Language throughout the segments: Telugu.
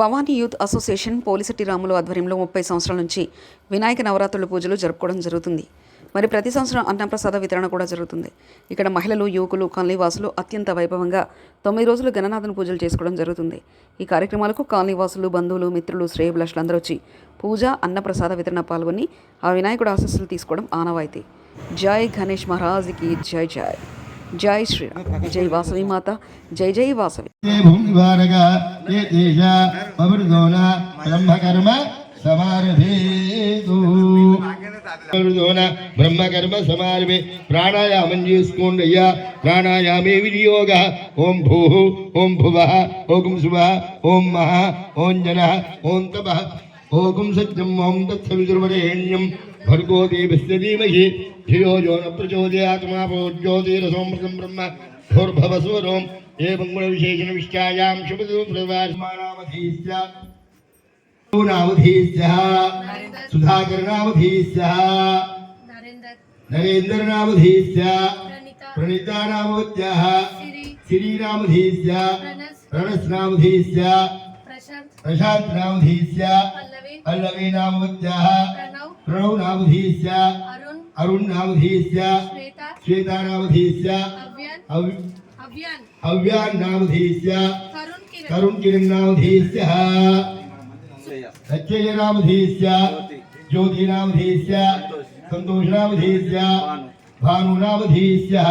భవానీ యూత్ అసోసియేషన్ పోలిసెట్టి రాములు ఆధ్వర్యంలో ముప్పై సంవత్సరాల నుంచి వినాయక నవరాత్రుల పూజలు జరుపుకోవడం జరుగుతుంది. మరి ప్రతి సంవత్సరం అన్నప్రసాద వితరణ కూడా జరుగుతుంది. ఇక్కడ మహిళలు యువకులు కాలనీవాసులు అత్యంత వైభవంగా తొమ్మిది రోజులు గణనాథన పూజలు చేసుకోవడం జరుగుతుంది. ఈ కార్యక్రమాలకు కాలనీవాసులు బంధువులు మిత్రులు శ్రేయభిలాషులు అందరూ వచ్చి పూజ అన్నప్రసాద వితరణ పాల్గొని ఆ వినాయకుడు ఆశస్సులు తీసుకోవడం ఆనవాయితీ. జై గణేష్ మహారాజ్కి జై జై. జై శ్రీరామ్. జై వాసవి మాత. జై జై వాసవి. भूमिवारग ये देश पवृदोन ब्रह्मकर्म समारभेतु పవృదోన బ్రహ్మకర్మ సమారభే ప్రాణాయామం చేసుకోండి అయ్యా ప్రాణాయామే వినియోగ ఓం భూ ఓం భువ ఓం శుభ ఓం మహ ఓం జన ఓం తప ఓం సత్యం ఓం తత్సవిదుర్వరేణ్యం భర్గో దేవస్య ధీమహి ధియో యో న ప్రచోదయాత్మాపో జ్యోతిరసోమృతం బ్రహ్మ భూర్భవస్వరోం ఏం గుణవిశేషణ విష్టాయాం శుభదూప్రవాసమానామధీస్య నామధీస్య సుధాకర్ నామధీస్య నరేందర్ प्रशान्तनामधीस्य पल्लवीनामोद्याः प्रणवनामधीस्य अरुणनामधीस्य श्वेतानामधीस्य हव्यान्नामधीस्य तरुणकिरन्नामधीस्यः सत्ययनामधीस्य ज्योतिनामधीस्य सन्तोषनामधीस्य भानुनामधीस्यः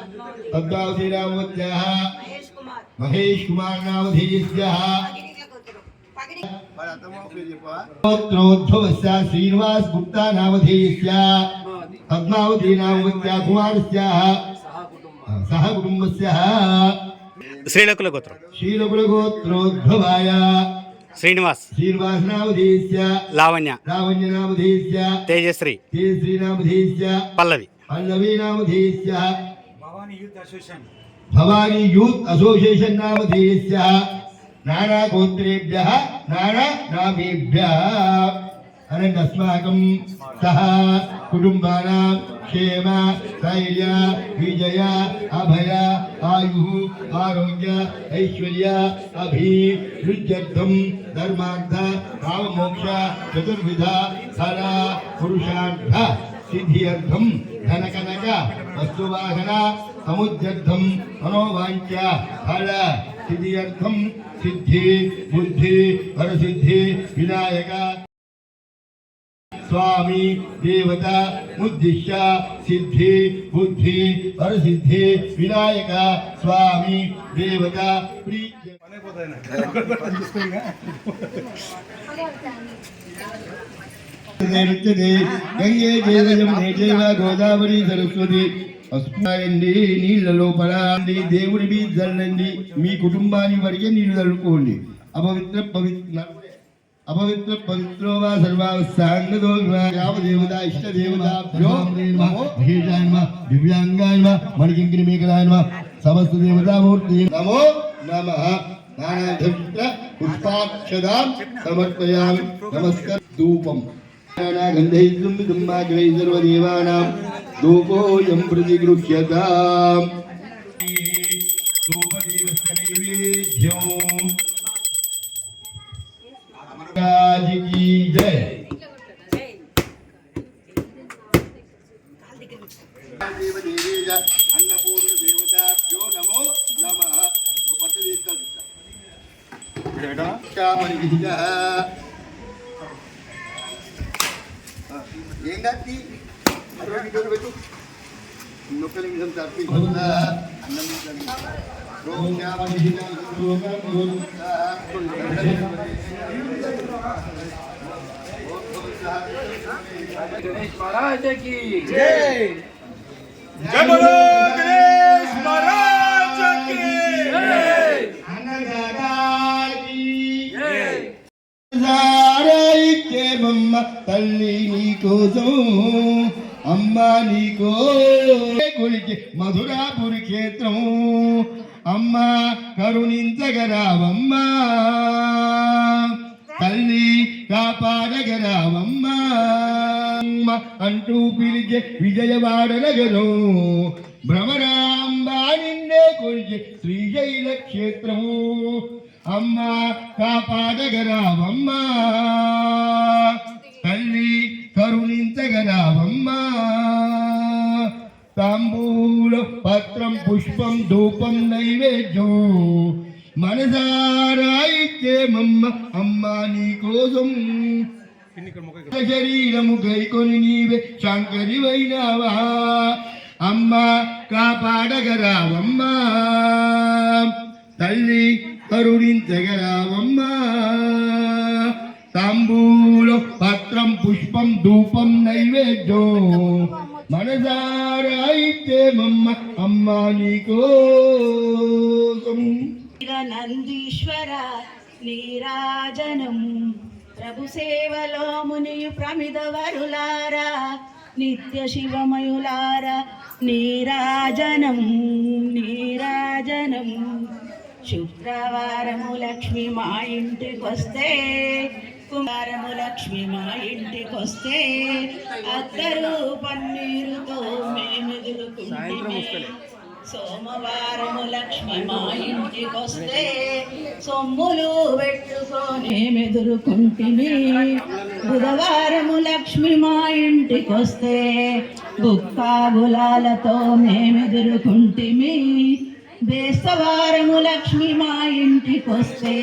నామవత్య మహేష్ కుమార్ నామధీస్య గోత్రోద్భవస్య శ్రీనివాస్ గుప్తా నామధేయస్య పద్మావతి నామవత్య కుమారస్య సహ కుటుంబస్య శ్రీలకుల గోత్రం శ్రీరకుల గోత్రోద్భవాయ శ్రీనివాస్ శ్రీనివాస్ నామధేయస్య లావణ్య లావణ్య నామధేయస్య తేజశ్రీ కేశ్రీ నామధేయస్య పల్లవి పల్లవి నామధేయస్య భవానీ యూత్ అసోసియేషన్ నామధేయస్య నానా గోత్రేభ్య నానా నామేభ్య అనంతస్మాకం సహ కుటుంబానాం క్షేమ ధైర్య విజయ అభయ ఆయు ఆరోగ్య ఐశ్వర్య అభివృద్ధ్యర్థం ధర్మార్థ కామమోక్ష చతుర్విధ ఫల పురుషార్థ సిద్ధ్యర్థం ధనకనక వస్తువాహన సముద్యర్థం మనోవాంఛ ఫల సిద్ధ్యర్థం సిద్ధి బుద్ధి పరసిద్ధి వినాయక స్వామి దేవత ఉద్దిశ్య సిద్ధి బుద్ధి పరసిద్ధి వినాయక స్వామి దేవత ప్రీత్య నృత్యతే గంగే జయజమునే జైవ గోదావరి సరస్వతి పసుపాయండి నీళ్ళ లోపల అండి దేవుడి మీద చల్లండి మీ కుటుంబాన్ని వరకే నీళ్ళు చల్లుకోండి అపవిత్ర పవిత్ర అపవిత్ర పవిత్రో వా సర్వావస్థాంగదో దేవత ఇష్ట దేవతాభ్యో నమో మహేశాయ నమ దివ్యాంగాయ మణికింకిని మేకలాయ సమస్త దేవతామూర్తి నమో నమ నానాధవిత్ర పుష్పాక్షదాం సమర్పయామి నమస్కార ధూపం गन्धैकं विदम्बाग्रै सर्वदेवानां धूपोऽयं प्रतिगृह्यताम् अन्नपूर्ण देवताभ्यो नमो नमः ఏం కాదు అటువంటి పెట్టు. నొక్కల మీద తప్పించుకుంటా అన్నం గణేష్ మహారాజకి. జై! జయ తల్లి నీకోసం అమ్మ నీకో కొలిచి మధురాపురి క్షేత్రం. అమ్మ కరుణించగరావమ్మ. తల్లి కాపాడగరావమ్మ. అంటూ పిలిచే విజయవాడ నగరం. భ్రమరాంబా నిన్నే కొలిచే శ్రీశైల క్షేత్రము అమ్మ కాపాడగరావమ్మ. తల్లి కరుణించగరావమ్మా తాంబూల పత్రం పుష్పం ధూపం నైవేద్యం. మనసారా ఇచ్చేమమ్మ అమ్మ నీ కోసం. శరీరము గైకొని నీవే శంకరివైనావా. అమ్మ కాపాడగరావమ్మా తల్లి కరుణించగరావమ్మా తాంబూలం పత్రం పుష్పం ధూపం నైవేద్యం. మనసారైతే మమ్మ అమ్మ నీకోసం. నందీశ్వర నీరాజనం. ప్రభు సేవలో మునియు ప్రమిదవరులారా నిత్య శివమయులారా నీరాజనం నీరాజనం. శుక్రవారము లక్ష్మి మా ఇంటికి వస్తే కుమారము లక్ష్మి మా ఇంటికొస్తే అత్తరు పన్నీరుతో మేమెదురుకుంటే సోమవారము లక్ష్మి మా ఇంటికొస్తే సొమ్ములు పెట్టుకొని మెదురుకుంటిమి బుధవారము లక్ష్మి మా ఇంటికొస్తే బుక్కా గులాలతో మేమెదురుకుంటిమి బేస్తవారము లక్ష్మి మా ఇంటికొస్తే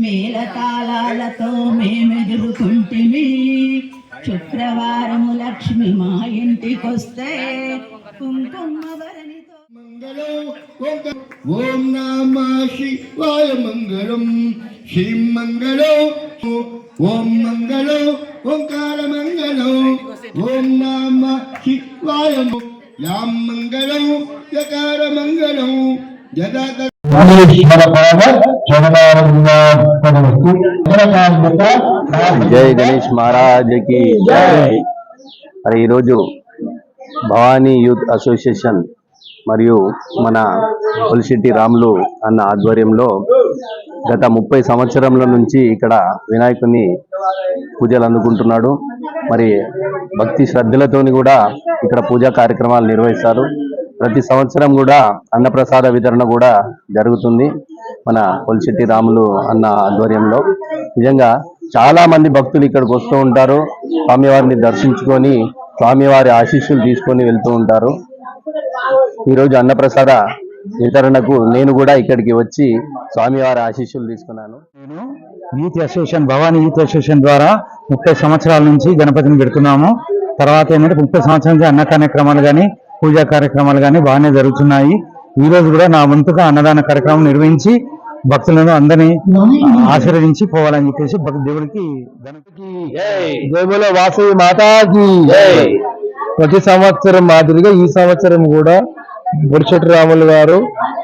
మేళతాళాలతో మేమెదురుకుంటిమి. శుక్రవారము లక్ష్మి మా ఇంటికొస్తే కుంకుమ మంగళం ఓం నమ శివాయ మంగళం. శ్రీ మంగళం ఓం మంగళం ఓంకార మంగళం. ఓం నమ శివాయ యాం మంగళం యకార మంగళం యదా జై గణేష్ మహారాజ్కి మరి ఈరోజు భవానీ యూత్ అసోసియేషన్ మరియు మన పొలిశెట్టి రాములు అన్న ఆధ్వర్యంలో గత ముప్పై సంవత్సరముల నుంచి ఇక్కడ వినాయకుని పూజలు అందుకుంటున్నాడు. మరి భక్తి శ్రద్ధలతోని కూడా ఇక్కడ పూజా కార్యక్రమాలు నిర్వహిస్తారు. ప్రతి సంవత్సరం కూడా అన్నప్రసాద వితరణ కూడా జరుగుతుంది మన పొలిశెట్టి రాములు అన్న ఆధ్వర్యంలో. నిజంగా చాలా మంది భక్తులు ఇక్కడికి వస్తూ ఉంటారు. స్వామివారిని దర్శించుకొని స్వామివారి ఆశీస్సులు తీసుకొని వెళ్తూ ఉంటారు. ఈరోజు అన్నప్రసాద వితరణకు నేను కూడా ఇక్కడికి వచ్చి స్వామివారి ఆశీస్సులు తీసుకున్నాను. నేను youth association Bhavani youth association ద్వారా ముప్పై సంవత్సరాల నుంచి గణపతిని పెడుతున్నాము. తర్వాత ఏంటంటే ముప్పై సంవత్సరాల నుంచి అన్న కార్యక్రమాలు కానీ పూజా కార్యక్రమాలు కానీ బాగానే జరుగుతున్నాయి. ఈ రోజు కూడా నా వంతుగా అన్నదాన కార్యక్రమం నిర్వహించి భక్తులను అందరినీ ఆశీర్వదించి పోవాలని చెప్పేసి దేవుడికి గణపతికి బోలో వాసవి మాతాకి ప్రతి సంవత్సరం మాదిరిగా ఈ సంవత్సరం కూడా బొడిశెట్టి రాములు గారు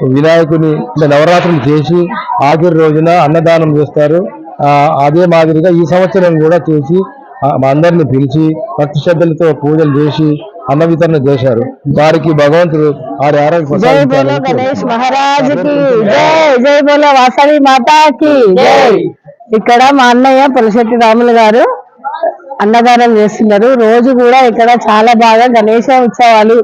వినాయకుని నవరాత్రులు చేసి ఆఖరి రోజున అన్నదానం చేస్తారు. ఆ, అదే మాదిరిగా ఈ సంవత్సరం కూడా చేసి అందరిని పిలిచి భక్తి శ్రద్ధలతో పూజలు చేసి అన్న వితరణ చేశారు. వారికి భగవంతుడు వారి ఆరోగ్య జై బోలో గణేష్ మహారాజ్కి జై జై బోలో వాసవి మాతాకి. జై. ఇక్కడ మా అన్నయ్య పులశెట్టి రాములు గారు అన్నదానం చేస్తున్నారు. రోజు కూడా ఇక్కడ చాలా బాగా గణేష ఉత్సవాలు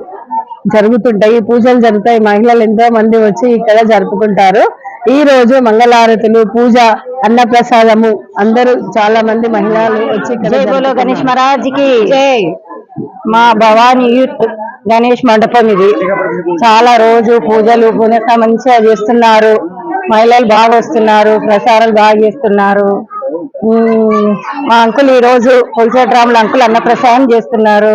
జరుగుతుంటాయి. పూజలు జరుగుతాయి. మహిళలు ఎంతో మంది వచ్చి ఇక్కడ జరుపుకుంటారు. ఈ రోజు మంగళారతులు పూజ అన్నప్రసాదము. అందరూ చాలా మంది మహిళలు వచ్చి జై బోలో గణేష్ మహారాజ్కి జై. మా భవానీ యూత్ గణేష్ మండపం ఇది. చాలా రోజు పూజలు పునః మంచిగా చేస్తున్నారు. మహిళలు బాగా వస్తున్నారు ప్రసారాలు బాగా చేస్తున్నారు. మా అంకుల్ ఈ రోజు పులిసేటి రాముల అంకుల్ అన్న ప్రసాదం చేస్తున్నారు.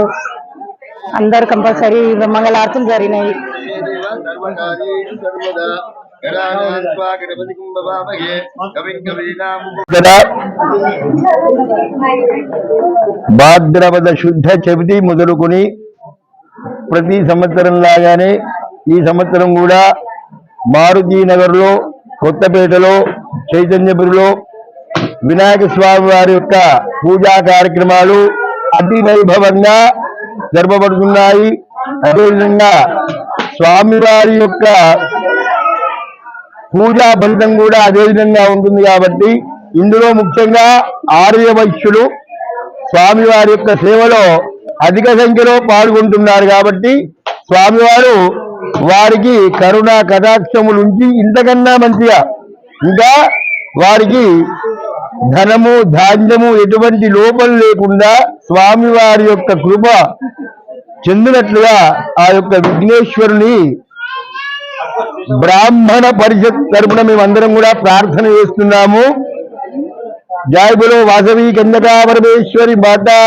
అందరు కంపల్సరీ మంగళారతులు జరిగినాయి. భాద్రపద శుద్ధ చవితి మొదలుకొని ప్రతి సంవత్సరం లాగానే ఈ సంవత్సరం కూడా మారుతి నగర్లో కొత్తపేటలో చైతన్యపురిలో వినాయక స్వామి వారి యొక్క పూజా కార్యక్రమాలు అతి వైభవంగా జరపబడుతున్నాయి. అదేవిధంగా స్వామివారి యొక్క పూజా ఫలితం కూడా అదే విధంగా ఉంటుంది కాబట్టి ఇందులో ముఖ్యంగా ఆర్య వైశ్యులు స్వామివారి యొక్క సేవలో అధిక సంఖ్యలో పాల్గొంటున్నారు కాబట్టి స్వామివారు వారికి కరుణ కటాక్షములు ఉంచి ఇంతకన్నా మంచిగా ఇంకా వారికి ధనము ధాన్యము ఎటువంటి లోపం లేకుండా స్వామివారి యొక్క కృప చెందినట్లుగా ఆ యొక్క విఘ్నేశ్వరుని బ్రాహ్మణ పరిషత్ తరపున మేమందరం కూడా ప్రార్థన చేస్తున్నాము. జై వాసవి కన్యకా పరమేశ్వరి మాతా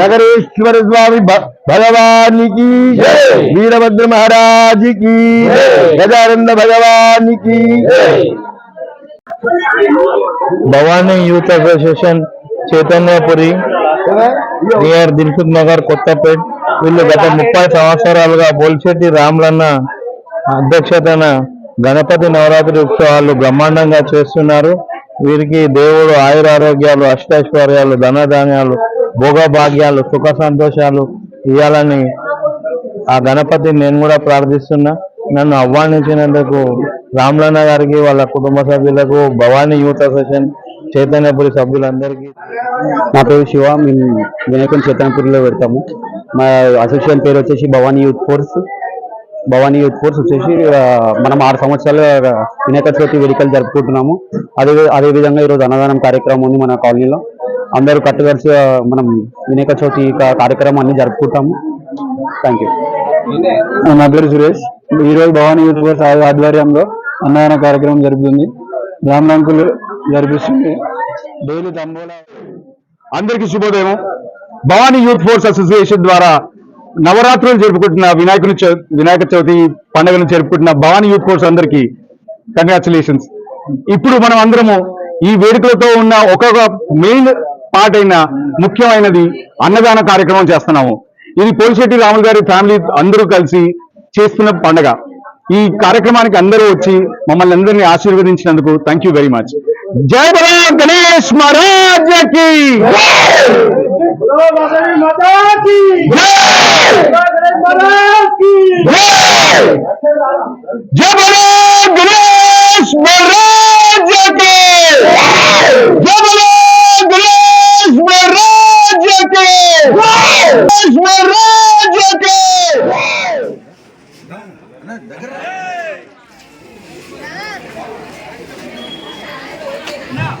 నగరేశ్వర స్వామి భగవానికి వీరభద్ర మహారాజుకి గజానంద భగవానికి Bhavani youth association Chaitanyapuri near Dilsukhnagar Kothapet వీళ్ళు గత ముప్పై సంవత్సరాలుగా బోల్చెట్టి రాములన్న అధ్యక్షతన గణపతి నవరాత్రి ఉత్సవాలు బ్రహ్మాండంగా చేస్తున్నారు. వీరికి దేవుడు ఆయురారోగ్యాలు అష్టైశ్వర్యాలు ధనధాన్యాలు భోగభాగ్యాలు సుఖ సంతోషాలు ఇవ్వాలని ఆ గణపతిని నేను కూడా ప్రార్థిస్తున్నా. నన్ను ఆహ్వానించినందుకు రామ్లన్న గారికి వాళ్ళ కుటుంబ సభ్యులకు భవానీ యూత్ అసోసియేషన్ చైతన్యపురి సభ్యులందరికీ. నా పేరు శివ. మేము వినాయకుని చైతన్యపురిలో పెడతాము. మా అసోసియేషన్ పేరు వచ్చేసి Bhavani youth force. Bhavani youth force వచ్చేసి మనం ఆరు సంవత్సరాలు వినాయక చవితి వేడుకలు జరుపుకుంటున్నాము. అదే అదే విధంగా ఈరోజు అన్నదానం కార్యక్రమం ఉంది మన కాలనీలో. అందరూ కట్టుకలిసి మనం వినాయక చవితి కా- కార్యక్రమం అన్ని జరుపుకుంటాము. థ్యాంక్ యూ నా పేరు సురేష్. ఈరోజు భవానీ యూత్ ఫోర్స్ ఆధ్వర్యంలో అన్నదాన కార్యక్రమం జరుగుతుంది. రామనాంకులు జరిపిస్తుంది. డైలీ తంబోలా అందరికీ శుభోదయం. భవానీ యూత్ ఫోర్స్ అసోసియేషన్ ద్వారా నవరాత్రులు జరుపుకుంటున్న వినాయకుని వినాయక చవితి పండుగను జరుపుకుంటున్న భవానీ యూత్ కోర్స్ అందరికీ కంగ్రాచులేషన్స్. ఇప్పుడు మనం అందరము ఈ వేడుకలతో ఉన్న ఒక్కొక్క మెయిన్ పార్ట్ అయిన ముఖ్యమైనది అన్నదాన కార్యక్రమం చేస్తున్నాము. ఇది పోలిశెట్టి రాములు గారి ఫ్యామిలీ అందరూ కలిసి చేస్తున్న పండగ. ఈ కార్యక్రమానికి అందరూ వచ్చి మమ్మల్ని అందరినీ ఆశీర్వదించినందుకు థ్యాంక్ యూ వెరీ మచ్ జై బలా గణేష్ माता की महाराज की जय बोलो गणेश महाराज के जय बोलो गणेश महाराज के गणेश महाराज के Now.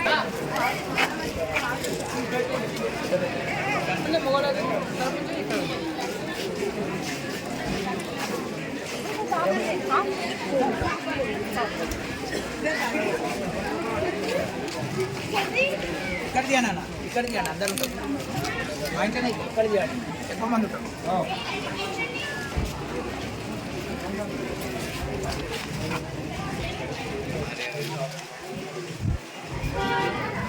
ఇక్కడ తీయనా ఇక్కడ తీయండి అందరు ఉంటారు. మా ఇంట్లోనే ఇక్కడ తీయండి ఎక్కువ మంది ఉంటారు. కనబడలేదు